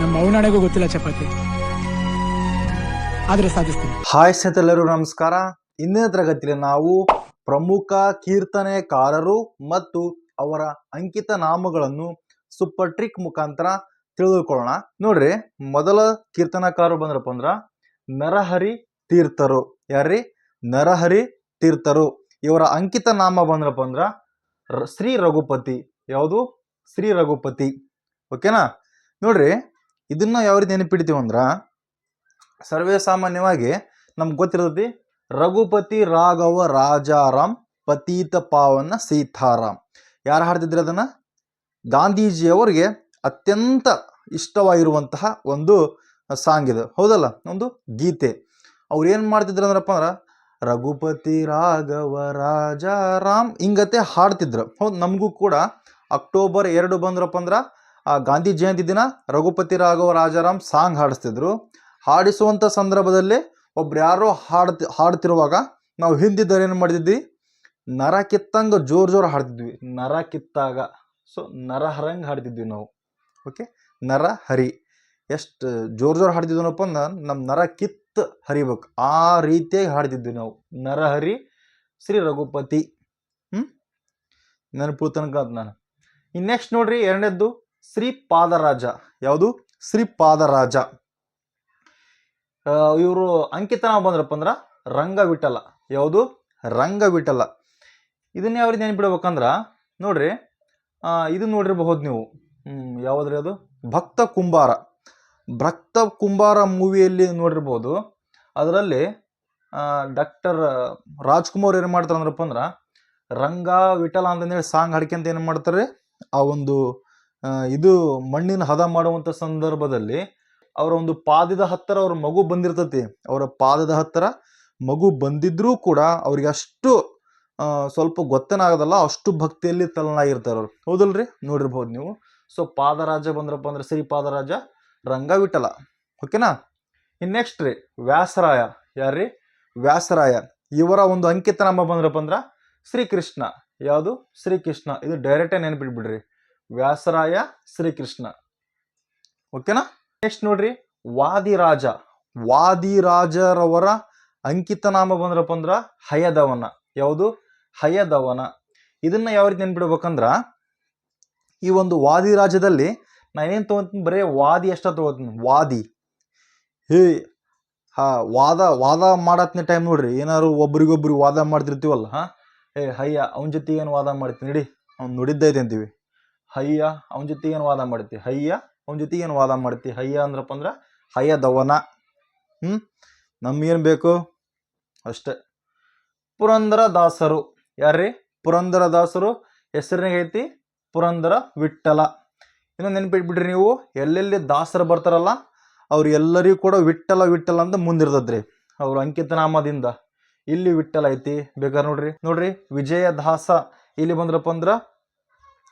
ನಮ್ಮ ಗೊತ್ತಿಲ್ಲ ಚಪಾತಿ. ಆದ್ರೆ ಸಾಧಿಸ್ತೀನಿ. ಹಾಯ್ ಸ್ನೇಹಿತರೆಲ್ಲರೂ, ನಮಸ್ಕಾರ. ಇಂದಿನ ತರಗತಿಯಲ್ಲಿ ನಾವು ಪ್ರಮುಖ ಕೀರ್ತನೆಕಾರರು ಮತ್ತು ಅವರ ಅಂಕಿತ ನಾಮಗಳನ್ನು ಸೂಪರ್ ಟ್ರಿಕ್ ಮುಖಾಂತರ ತಿಳಿದುಕೊಳ್ಳೋಣ. ನೋಡ್ರಿ, ಮೊದಲ ಕೀರ್ತನಕಾರರು ಬಂದ್ರಪ್ಪ ಅಂದ್ರ ನರಹರಿ ತೀರ್ಥರು. ಯಾರ್ರಿ? ನರಹರಿ ತೀರ್ಥರು. ಇವರ ಅಂಕಿತ ನಾಮ ಬಂದ್ರಪ್ಪ ಅಂದ್ರ ಶ್ರೀ ರಘುಪತಿ. ಯಾವುದು? ಶ್ರೀ ರಘುಪತಿ. ಓಕೆನಾ? ನೋಡ್ರಿ ಇದನ್ನ ಯಾವ ರೀತಿ ನೆನಪಿಡ್ತೀವಿ ಅಂದ್ರ, ಸರ್ವೇ ಸಾಮಾನ್ಯವಾಗಿ ನಮ್ಗೆ ಗೊತ್ತಿರ್ತೈತಿ, ರಘುಪತಿ ರಾಘವ ರಾಜಾರಾಮ್ ಪತೀತ ಪಾವನ ಸೀತಾರಾಮ್. ಯಾರು ಹಾಡ್ತಿದ್ರು ಅದನ್ನ? ಗಾಂಧೀಜಿಯವರಿಗೆ ಅತ್ಯಂತ ಇಷ್ಟವಾಗಿರುವಂತಹ ಒಂದು ಸಾಂಗ್ ಇದು. ಹೌದಲ್ಲ? ಒಂದು ಗೀತೆ. ಅವ್ರು ಏನು ಮಾಡ್ತಿದ್ರು ಅಂದ್ರಪ್ಪ ಅಂದ್ರೆ, ರಘುಪತಿ ರಾಘವ ರಾಜಾರಾಮ್ ಹಿಂಗತೆ ಹಾಡ್ತಿದ್ರು. ಹೌದು, ನಮಗೂ ಕೂಡ ಅಕ್ಟೋಬರ್ ಎರಡು ಬಂದ್ರಪ್ಪ ಅಂದ್ರೆ ಆ ಗಾಂಧಿ ಜಯಂತಿ ದಿನ ರಘುಪತಿ ರಾಘವ ರಾಜಾರಾಮ್ ಸಾಂಗ್ ಹಾಡಿಸ್ತಿದ್ರು. ಹಾಡಿಸುವಂಥ ಸಂದರ್ಭದಲ್ಲಿ ಒಬ್ರು ಯಾರೋ ಹಾಡ್ತಿ, ಹಾಡ್ತಿರುವಾಗ ನಾವು ಹಿಂದಿದ್ದರೆ ಏನು ಮಾಡಿದ್ವಿ ನರ ಕಿತ್ತಂಗ ಜೋರು ಜೋರು ಹಾಡ್ತಿದ್ವಿ. ನರ ಕಿತ್ತಾಗ. ಸೊ ನರ ಹರಂಗೆ ಹಾಡ್ತಿದ್ವಿ ನಾವು. ಓಕೆ ನರ ಹರಿ. ಎಷ್ಟು ಜೋರ್ ಜೋರು ಹಾಡ್ತಿದ್ವನಪ್ಪ ಅಂದ್ರೆ ನಮ್ಮ ನರ ಕಿತ್ತು ಹರಿಬೇಕು. ಆ ರೀತಿಯಾಗಿ ಹಾಡ್ತಿದ್ವಿ ನಾವು. ನರ ಹರಿ, ಶ್ರೀ ರಘುಪತಿ. ಹ್ಞೂ ನೆನಪು ತನಕ ನಾನು. ಇನ್ನು ನೆಕ್ಸ್ಟ್ ನೋಡ್ರಿ ಎರಡನೇದ್ದು. ಶ್ರೀ ಪಾದರಾಜ ಯಾವುದು? ಶ್ರೀ ಪಾದರಾಜ ಇವರು ಅಂಕಿತ ನಾವು ಬಂದ್ರಪ್ಪ ಅಂದ್ರೆ ರಂಗ ವಿಠಲ ಯಾವುದು? ರಂಗ ವಿಠಲ ಇದನ್ನ ಯಾವ ರೀತಿ ನೆನ್ಪಿಡ್ಬೇಕಂದ್ರ, ನೋಡ್ರಿ ಇದು ನೋಡಿರಬಹುದು ನೀವು. ಯಾವ್ದ್ರಿ ಅದು? ಭಕ್ತ ಕುಂಬಾರ. ಭಕ್ತ ಕುಂಬಾರ ಮೂವಿಯಲ್ಲಿ ನೋಡಿರ್ಬೋದು ಅದರಲ್ಲಿ ಡಾಕ್ಟರ್ ರಾಜ್ಕುಮಾರ್ ಏನು ಮಾಡ್ತಾರೆ ಅಂದ್ರಪ್ಪ ಅಂದ್ರೆ ರಂಗ ವಿಠಲ ಅಂತಂದೇಳಿ ಸಾಂಗ್ ಹಾಡ್ಕೊಂತ ಏನು ಮಾಡ್ತಾರೆ, ಆ ಒಂದು ಇದು ಮಣ್ಣಿನ ಹದ ಮಾಡುವಂಥ ಸಂದರ್ಭದಲ್ಲಿ ಅವರ ಒಂದು ಪಾದದ ಹತ್ತಿರ ಅವ್ರ ಮಗು ಬಂದಿರ್ತತಿ. ಅವರ ಪಾದದ ಹತ್ತಿರ ಮಗು ಬಂದಿದ್ರೂ ಕೂಡ ಅವ್ರಿಗೆ ಅಷ್ಟು ಸ್ವಲ್ಪ ಗೊತ್ತೇನಾಗದಲ್ಲ, ಅಷ್ಟು ಭಕ್ತಿಯಲ್ಲಿ ತಲನಾಗಿರ್ತಾರೆ ಅವ್ರು. ಹೌದಲ್ರಿ? ನೋಡಿರ್ಬೋದು ನೀವು. ಸೊ ಪಾದರಾಜ ಬಂದ್ರಪ್ಪ ಅಂದ್ರೆ ಶ್ರೀ ಪಾದರಾಜ ರಂಗ ವಿಠಲ ಓಕೆನಾ ಇನ್ನು ನೆಕ್ಸ್ಟ್ ರೀ, ವ್ಯಾಸರಾಯ. ಯಾರ್ರಿ? ವ್ಯಾಸರಾಯ. ಇವರ ಒಂದು ಅಂಕಿತ ನಮ್ಮ ಬಂದ್ರಪ್ಪ ಅಂದ್ರೆ ಶ್ರೀಕೃಷ್ಣ. ಯಾವುದು? ಶ್ರೀಕೃಷ್ಣ. ಇದು ಡೈರೆಕ್ಟೇ ನೆನ್ಪಿಟ್ಬಿಡ್ರಿ. ವ್ಯಾಸರಾಯ ಶ್ರೀಕೃಷ್ಣ. ಓಕೆನಾ? ನೆಕ್ಸ್ಟ್ ನೋಡ್ರಿ, ವಾದಿರಾಜ. ವಾದಿರಾಜರವರ ಅಂಕಿತ ನಾಮ ಬಂದ್ರಪ್ಪ ಅಂದ್ರ ಹಯದವನ. ಯಾವುದು? ಹಯದವನ. ಇದನ್ನ ಯಾವ ರೀತಿ ನೆನ್ಪಿಡ್ಬೇಕಂದ್ರ, ಈ ಒಂದು ವಾದಿರಾಜದಲ್ಲಿ ನಾನೇನು ತೊಗೊತೀನಿ ಬರೀ ವಾದಿ ಅಷ್ಟ ತಗೋತೀನಿ. ವಾದಿ. ಹೇ, ಹಾ, ವಾದ ವಾದ ಮಾಡತ್ನ ಟೈಮ್ ನೋಡ್ರಿ. ಏನಾರು ಒಬ್ರಿಗೊಬ್ರಿಗೆ ವಾದ ಮಾಡ್ತಿರ್ತೀವಲ್ಲ, ಹಾ? ಏ ಹಯ್ಯ, ಅವನ ಜೊತೆ ಏನು ವಾದ ಮಾಡ್ತೀನಿ, ನಡಿ. ಅವ್ನು ನುಡಿದ್ದೈತೆ ಅಂತೀವಿ. ಹಯ್ಯ, ಅವನ ಜೊತೆಗೆ ಏನು ವಾದ ಮಾಡ್ತಿ? ಹಯ್ಯ, ಅವನ ಜೊತೆಗೆ ಏನು ವಾದ ಮಾಡ್ತಿ? ಹಯ್ಯ ಅಂದ್ರಪ್ಪ ಅಂದ್ರೆ ಹಯ್ಯದವನ ಹ್ಞೂ ನಮ್ಗೇನು ಬೇಕು? ಅಷ್ಟೆ. ಪುರಂದರ ದಾಸರು. ಯಾರ್ರಿ? ಪುರಂದರ ದಾಸರು. ಹೆಸರಿನಾಗ ಐತಿ? ಪುರಂದರ ವಿಠಲ ಇನ್ನೊಂದು ನೆನ್ಪಿಟ್ಬಿಡ್ರಿ ನೀವು, ಎಲ್ಲೆಲ್ಲಿ ದಾಸರು ಬರ್ತಾರಲ್ಲ, ಅವ್ರು ಎಲ್ಲರಿಗೂ ಕೂಡ ವಿಠಲ ವಿಠಲ ಅಂತ ಮುಂದಿರ್ತದ್ರಿ ಅವ್ರ ಅಂಕಿತ ನಾಮದಿಂದ ಇಲ್ಲಿ ವಿಠಲ ಐತಿ. ಬೇಕಾದ್ರೆ ನೋಡ್ರಿ. ನೋಡ್ರಿ ವಿಜಯ ದಾಸ ಇಲ್ಲಿ ಬಂದ್ರಪ್ಪ ಅಂದ್ರ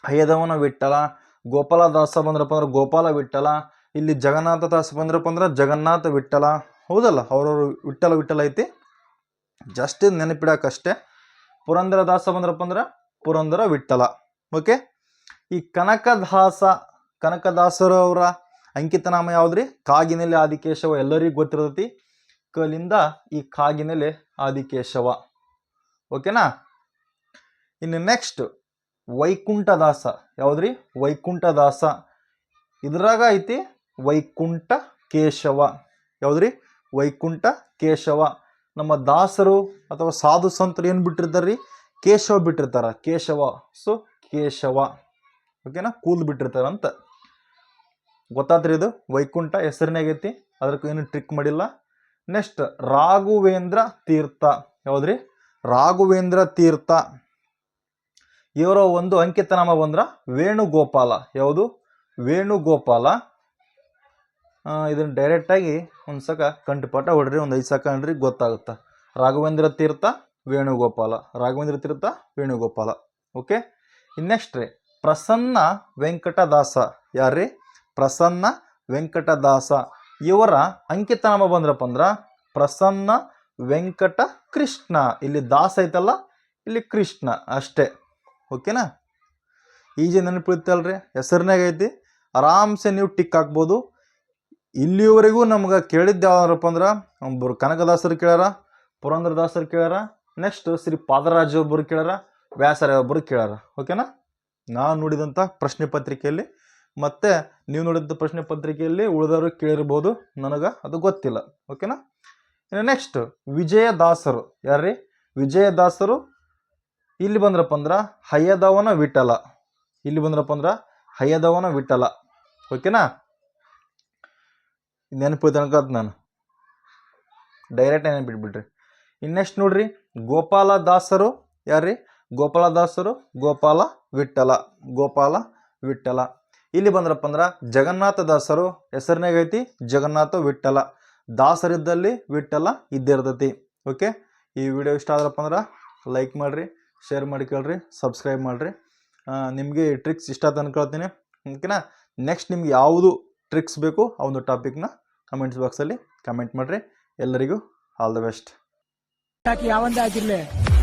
ಹಯದವನ ವಿಠಲ ಗೋಪಾಲ ದಾಸ ಬಂದ್ರಪ್ಪ ಅಂದ್ರೆ ಗೋಪಾಲ ವಿಠಲ ಇಲ್ಲಿ ಜಗನ್ನಾಥ ದಾಸ ಬಂದ್ರಪ್ಪ ಅಂದ್ರೆ ಜಗನ್ನಾಥ ವಿಠಲ ಹೌದಲ್ಲ, ಅವ್ರವ್ರ ವಿಠಲ ವಿಠಲ ಐತಿ. ಜಸ್ಟ್ ನೆನಪಿಡಕ್ಕಷ್ಟೇ ಪುರಂದರ ದಾಸ ಬಂದ್ರಪ್ಪ ಅಂದ್ರೆ ಪುರಂದರ ವಿಠಲ ಓಕೆ ಈ ಕನಕದಾಸ ಕನಕದಾಸರವರ ಅಂಕಿತನಾಮ ಯಾವುದ್ರಿ? ನಾಮ ಯಾವ್ದ್ರಿ ಕಾಗಿನೆಲೆ ಆದಿಕೇಶವ, ಎಲ್ಲರಿಗೂ ಗೊತ್ತಿರತೈತಿ. ಕಲಿಂದ ಈ ಕಾಗಿನೆಲೆ ಆದಿಕೇಶವ. ಓಕೆನಾ ಇನ್ನು ನೆಕ್ಸ್ಟ್ ವೈಕುಂಠದಾಸ. ಯಾವ್ದ್ರಿ? ವೈಕುಂಠದಾಸ. ಇದ್ರಾಗ ಐತಿ ವೈಕುಂಠ ಕೇಶವ ಯಾವ್ದ್ರಿ? ವೈಕುಂಠ ಕೇಶವ ನಮ್ಮ ದಾಸರು ಅಥವಾ ಸಾಧು ಸಂತರು ಏನು ಬಿಟ್ಟಿರ್ತಾರ್ರಿ? ಕೇಶವ ಬಿಟ್ಟಿರ್ತಾರ. ಕೇಶವ. ಸೊ ಕೇಶವ. ಓಕೆನಾ ಕೂಲ್ ಬಿಟ್ಟಿರ್ತಾರ ಅಂತ ಗೊತ್ತಾತ್ರಿ ಇದು? ವೈಕುಂಠ ಹೆಸರಿನಾಗೈತಿ ಅದಕ್ಕೆ ಏನು ಟ್ರಿಕ್ ಮಾಡಿಲ್ಲ. ನೆಕ್ಸ್ಟ್ ರಾಘವೇಂದ್ರ ತೀರ್ಥ. ಯಾವ್ದ್ರಿ? ರಾಘವೇಂದ್ರ ತೀರ್ಥ. ಇವರ ಒಂದು ಅಂಕಿತ ನಾಮ ಬಂದ್ರ ವೇಣುಗೋಪಾಲ. ಯಾವುದು? ವೇಣುಗೋಪಾಲ. ಇದನ್ನು ಡೈರೆಕ್ಟಾಗಿ ಒಂದು ಸಕ ಕಂಠಪಾಠ ಹೊಡ್ರಿ, ಒಂದು ಐದು ಸೆಕೆಂಡ್ರಿ ಗೊತ್ತಾಗುತ್ತೆ. ರಾಘವೇಂದ್ರ ತೀರ್ಥ, ವೇಣುಗೋಪಾಲ. ರಾಘವೇಂದ್ರ ತೀರ್ಥ, ವೇಣುಗೋಪಾಲ. ಓಕೆ ಇನ್ನೆಕ್ಸ್ಟ್ ರೀ, ಪ್ರಸನ್ನ ವೆಂಕಟದಾಸ. ಯಾರ್ರಿ? ಪ್ರಸನ್ನ ವೆಂಕಟದಾಸ. ಇವರ ಅಂಕಿತ ನಾಮ ಬಂದ್ರಪ್ಪ ಅಂದ್ರ ಪ್ರಸನ್ನ ವೆಂಕಟ ಕೃಷ್ಣ ಇಲ್ಲಿ ದಾಸ ಐತಲ್ಲ, ಇಲ್ಲಿ ಕೃಷ್ಣ ಅಷ್ಟೇ. ಓಕೆನಾ? ಈಜಿ ನೆನಪಿಡ್ತಲ್ರಿ ಹೆಸರಿನಾಗ ಐತಿ, ಆರಾಮ್ಸೆ ನೀವು ಟಿಕ್ ಹಾಕ್ಬೋದು. ಇಲ್ಲಿವರೆಗೂ ನಮ್ಗೆ ಕೇಳಿದ್ದು ಯಾವ್ದಾರಪ್ಪ ಅಂದ್ರೆ ಒಬ್ಬರು ಕನಕದಾಸರು ಕೇಳ್ಯಾರ, ಪುರಂದ್ರದಾಸರು ಕೇಳ್ಯಾರ ನೆಕ್ಸ್ಟ್ ಶ್ರೀ ಪಾದರಾಜ ಒಬ್ಬರು ಕೇಳ್ಯಾರ ವ್ಯಾಸರ ಒಬ್ಬರು ಕೇಳ್ಯಾರ. ಓಕೆನಾ? ನಾನು ನೋಡಿದಂಥ ಪ್ರಶ್ನೆ ಪತ್ರಿಕೆಯಲ್ಲಿ, ಮತ್ತು ನೀವು ನೋಡಿದಂಥ ಪ್ರಶ್ನೆ ಪತ್ರಿಕೆಯಲ್ಲಿ ಉಳಿದವರು ಕೇಳಿರ್ಬೋದು, ನನಗೆ ಅದು ಗೊತ್ತಿಲ್ಲ. ಓಕೆನಾ? ಇನ್ನು ನೆಕ್ಸ್ಟ್ ವಿಜಯದಾಸರು, ಯಾರ್ರೀ? ವಿಜಯದಾಸರು ಇಲ್ಲಿ ಬಂದ್ರಪ್ಪ ಅಂದ್ರೆ ಹಯ್ಯದವನ ವಿಠಲ. ಇಲ್ಲಿ ಬಂದ್ರಪ್ಪ ಅಂದ್ರೆ ಹಯ್ಯದವನ ವಿಠಲ. ಓಕೆನಾ ನೆನಪು ತನಕತ್ ನಾನು. ಡೈರೆಕ್ಟ್ ನೆನಪಿಟ್ಬಿಡ್ರಿ ಇನ್ನೆಷ್ಟು ನೋಡ್ರಿ? ಗೋಪಾಲದಾಸರು ಯಾರ್ರಿ? ಗೋಪಾಲದಾಸರು ಗೋಪಾಲ ವಿಠಲ ಗೋಪಾಲ ವಿಠಲ. ಇಲ್ಲಿ ಬಂದ್ರಪ್ಪ ಅಂದ್ರೆ ಜಗನ್ನಾಥ ದಾಸರು. ಐತಿ? ಜಗನ್ನಾಥ ವಿಠಲ. ದಾಸರಿದ್ದಲ್ಲಿ ವಿಠಲ ಇದ್ದೇ ಇರ್ತೈತಿ ಓಕೆ ಈ ವಿಡಿಯೋ ಇಷ್ಟ ಆದ್ರಪ್ಪ ಅಂದ್ರೆ ಲೈಕ್ ಮಾಡಿರಿ. ಶೇರ್ ಮಾಡಿ ಕೇಳ್ರಿ ಸಬ್ಸ್ಕ್ರೈಬ್ ಮಾಡಿರಿ. ನಿಮಗೆ ಈ ಟ್ರಿಕ್ಸ್ ಇಷ್ಟ ಅಂತ ಓಕೆನಾ ನೆಕ್ಸ್ಟ್ ನಿಮ್ಗೆ ಯಾವುದು ಟ್ರಿಕ್ಸ್ ಬೇಕು ಆ ಒಂದು ಟಾಪಿಕ್ನ ಕಮೆಂಟ್ಸ್ ಬಾಕ್ಸಲ್ಲಿ ಕಮೆಂಟ್ ಮಾಡಿರಿ. ಎಲ್ಲರಿಗೂ ಆಲ್ ದ ಬೆಸ್ಟ್ ಯಾವಂದೇ ಆಗಿರಲಿ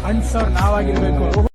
ಆಗಿರ್ಲಿ ಸರ್ ನಾವಾಗಿರ್ಬೇಕು.